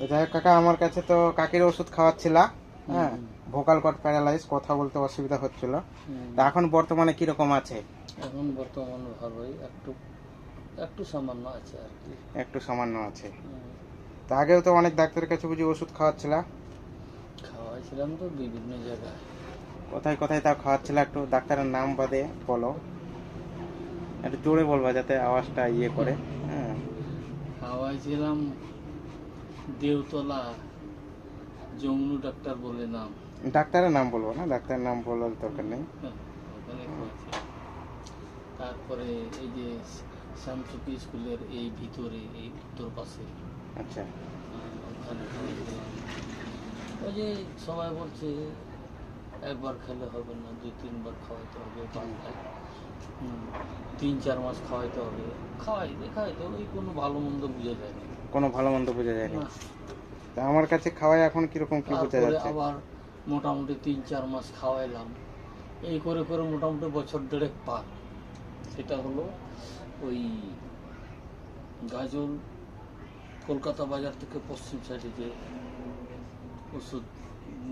তো যাই হোক কাকা আমার কাছে তো কাকির ওষুধ খাওয়াচ্ছিলা হ্যাঁ? ভোকাল কট প্যারালাইজ কথা বলতে অসুবিধা হচ্ছিল। তা এখন বর্তমানে কীরকম আছে? এখন বর্তমান ভালোই একটু একটু সামান্য আছে আর কি। একটু সামান্য আছে। তা আগেও তো অনেক ডাক্তারের কাছে বুঝি ওষুধ খাওয়াচ্ছিলা? খাওয়াইছিলাম তো বিভিন্ন জায়গায়। কোথায় কোথায় তাও খাওয়াচ্ছিলা একটু ডাক্তারের নাম বাদে বলো। একটু জোরে বলবা যাতে আওয়াজটা ইয়ে করে হ্যাঁ। খাওয়াইছিলাম দেওতলা যমুনু ডাক্তার বলে নাম। ডাক্তারের নাম বলব না ডাক্তারের নাম বলার দরকার নেই। হ্যাঁ, তারপরে এই যে শ্যামসুকি স্কুলের এই ভিতরে এই উত্তর পাশে। আচ্ছা। ওই যে সবাই বলছে একবার খেলে হবে না দুই তিনবার খাওয়াইতে হবে তিন চার মাস খাওয়াইতে হবে। খাওয়াইতে খাওয়াইতে ওই কোনো ভালো মন্দ বুঝে যায় না। কোনো ভালো মন্দ বোঝা যায়নি। না। তা আমার কাছে খাওয়াই এখন কীরকম কি বোঝা যাচ্ছে? আবার মোটামুটি তিন চার মাস খাওয়াইলাম। এই করে করে মোটামুটি বছর দেড়েক পার সেটা হলো ওই গাজল কলকাতা বাজার থেকে পশ্চিম সাইডে যে ওষুধ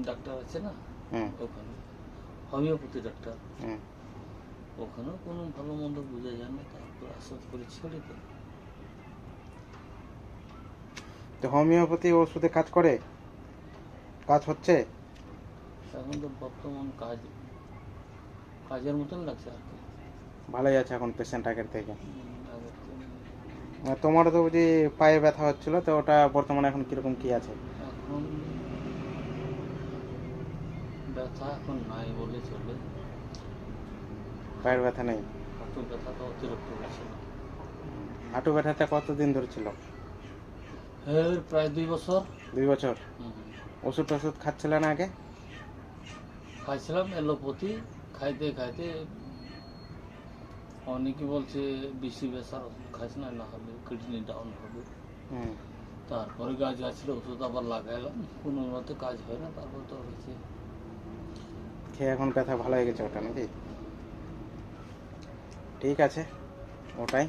ডাক্তার আছে না? হুম ওখানে। Homeopathy doctor. হুম ওখানেও কোনো ভালো মন্দ বোঝা যায় না। তারপর আস্তে করে ছেড়ে দেয় তো হোমিওপ্যাথি ওষুধে কাজ করে? কাজ হচ্ছে? এখন তো বর্তমান কাজ কাজের মতন লাগছে আর কি। ভালোই আছে এখন পেশেন্ট আগের থেকে। আর তোমারও তো বুঝি পায়ে ব্যথা হচ্ছিল তো ওটা বর্তমানে এখন কীরকম কি আছে? এখন ব্যথা এখন নাই বলে চলে। পায়ের ব্যথা নেই? হাঁটু ব্যথাটা অতিরিক্ত গেছে হাঁটু ব্যথাটা কতদিন ধরে ছিল? প্রায় দুই বছর। দুই বছর। ওষুধ টষুধ খাচ্ছিলে না আগে? খাইছিলাম এলোপতি খাইতে খাইতে অনেকে বলছে বেশি বেসার ওষুধ খাইছ না না হলে কিডনি ডাউন হবে। তারপরে গাছ গাছের ওষুধ আবার লাগাইলাম কোনো মতে কাজ হয় না তারপর তো হয়েছে। খেয়ে এখন ব্যথা ভালো হয়ে গেছে ওটা নাকি? ঠিক আছে ওটাই।